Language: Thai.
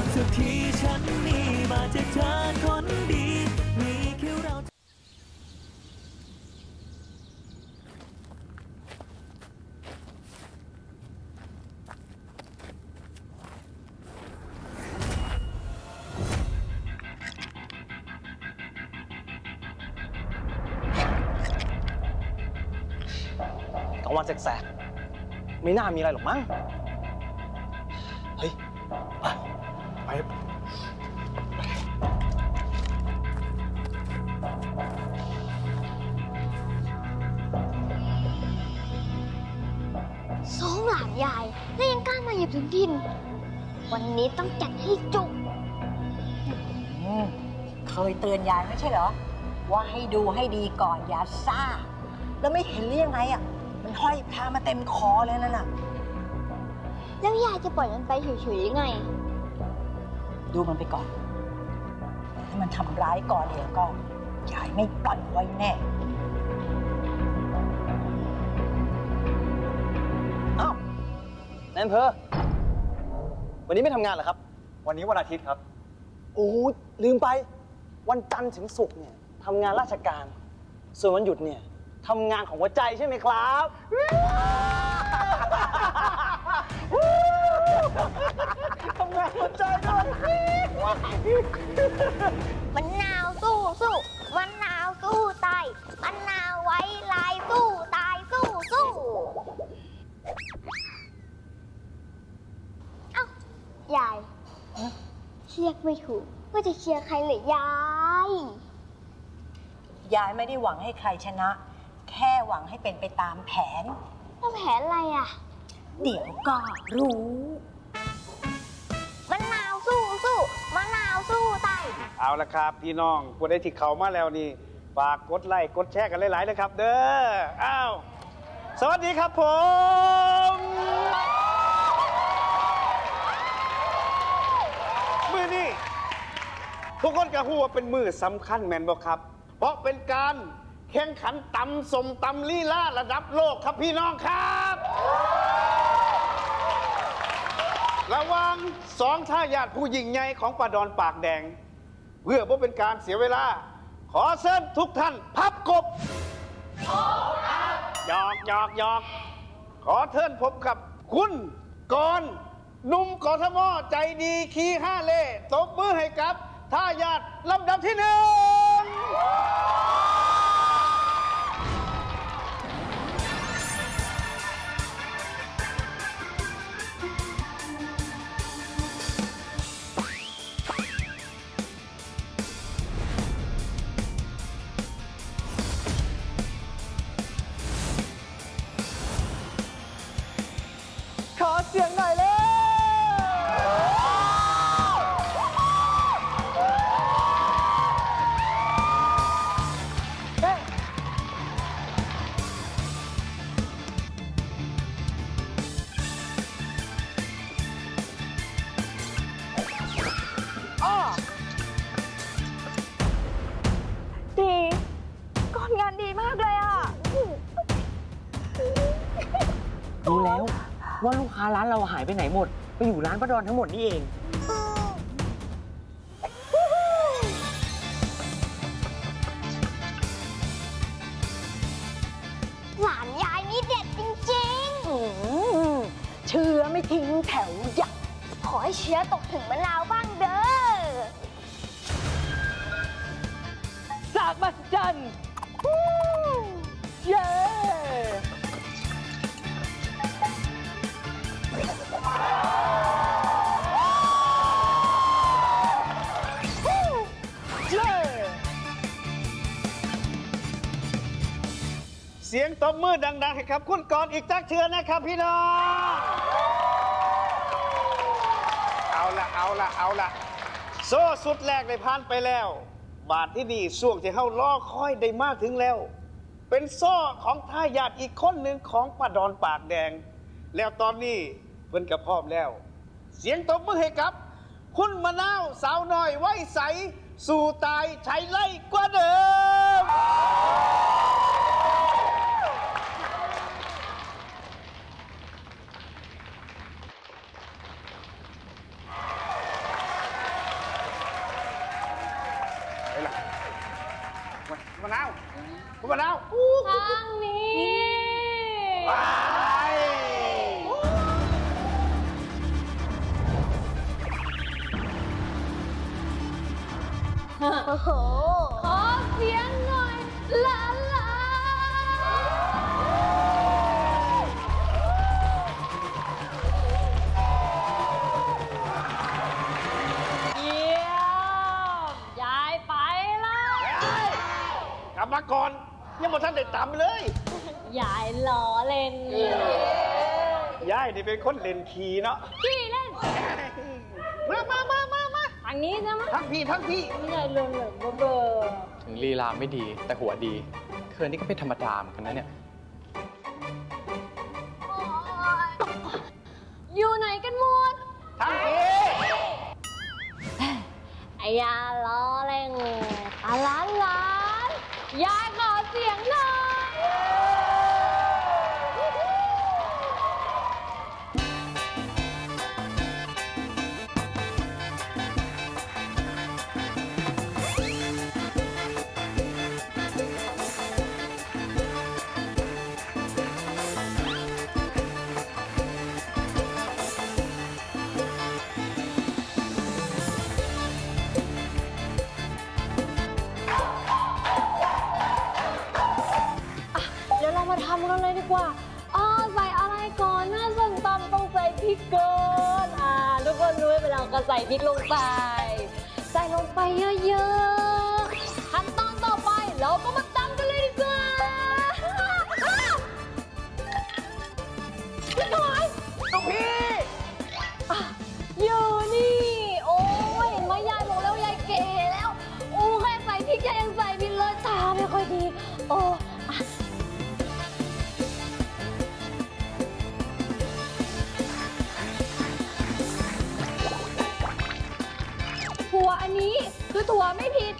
อนสักทีฉันนี่มาจากเธอคนดี มีแค่เรากลางวันแสกๆไม่น่ามีอะไรหรอกมั้ง ไปสองหลานยายแล้วยังกล้ามาเหยียบถึงดิน วันนี้ต้องจัดให้จุก อืมเคยเตือนยายไม่ใช่เหรอ ว่าให้ดูให้ดีก่อนอย่าซ่า แล้วไม่เห็นหรือยังไงอะ มันห้อยพามาเต็มคอเลยนั่นน่ะ แล้วยายจะปล่อยมันไปเฉยๆยังไง ดูมันไปก่อน ถ้ามันทำร้ายก่อนเดี๋ยวก็ยายไม่ปล่อยไว้แน่อ้าวแนนเพอวันนี้ไม่ทำงานเหรอครับ วันนี้วันอาทิตย์ครับ โอ้ยลืมไป วันจันทร์ถึงศุกร์เนี่ยทำงานราชการ ส่วนวันหยุดเนี่ยทำงานของหัวใจใช่ไหมครับ ทำงานหัวใจด้วย มันนาวสู้สู้มันนาวสู้ตายมันนาวไว้ลายสู้ตายสู้สู้เอ้ายายเรียกไม่ถูกว่าจะเชียร์ใครเลยยาย ยายไม่ได้หวังให้ใครชนะ แค่หวังให้เป็นไปตามแผน แล้วแผนอะไรอะ เดี๋ยวก็รู้ เอาละครับ พี่น้องผู้ใดที่เขามาแล้วนี่ฝากกดไลค์กดแชร์กันหลายๆนะครับ เด้ออ้าวสวัสดีครับผม มือนี่ทุกคนก็ฮู้ว่าเป็นมือสำคัญแมนบอกครับ เพราะเป็นการแข่งขันตำสมตำลีลาระดับโลกครับพี่น้องครับ ระหวังสองท่ายาติผู้ยิ่งใหญ่ของป่าดอนปากแดง เพื่อบ่เป็นการเสียเวลา ขอเชิญทุกท่านพับกบหยอกหยอกหยอกขอเชิญพบกับคุณกรณ์หนุ่มกทมใจดีขี่ห้าเล่ตบมือให้กับท่ายาทลำดับที่หนึ่ง ขอ ว่าลูกค้าร้านเราหายไปไหนหมด ไปอยู่ร้านป้าดอนทั้งหมดนี่เอง หลานยายนี่เด็ดจริงอืมเชื้อไม่ทิ้งแถวยักๆ ขอให้เชื้อตกถึงมะนาวบ้างเด้อ สากมหัศจรร เสียงตบมือดังๆให้ครับ คุณกรณ์อีกจักเทือนะครับพี่น้อง เอาละเอาละเอาละโซ่สุดแรกได้ผ่านไปแล้ว บาทที่นี่ช่วงที่เข้ารอคอยได้มากถึงแล้ว เป็นโซ่ของทายาทอีกคนหนึ่งของป้าดอนปากแดง แล้วตอนนี้เพิ่นกับพร้อมแล้ว เสียงตบมือให้กับ คุณมะนาวสาวน้อยไว้ใส สู่ตายใช้ไล่กว่าเดิม มะนาวคุณมะนาวทางนี้ไปโอ้โห ยังมาท่านได้ต่ำเลยยายล้อเล่นยายนี่เป็นคนเล่นขี่เนาะพี่เล่นมามามามามาทางนี้ใช่ไหมทั้งพี่ทั้งพี่ไม่ใช่เรื่องเลยเบอร์เบอร์ถึงลีลาไม่ดีแต่หัวดีเธอนี่ก็เป็นธรรมดาเหมือนกันนะเนี่ยอยู่ไหนกันหมดทั้งพี่ไอ้ยาล้อ ยวเรามาทำกันเลยดีกว่าอ๋อใส่อะไรก่อนน่าส้มตำต้องใส่พริกก่อนอ่าทุกคนรู้ไหมเราก็ใส่พริกลงไป ใส่ลงไปเยอะๆขั้นตอนต่อไปเราก็มา นี้คือถั่วไม่ผิด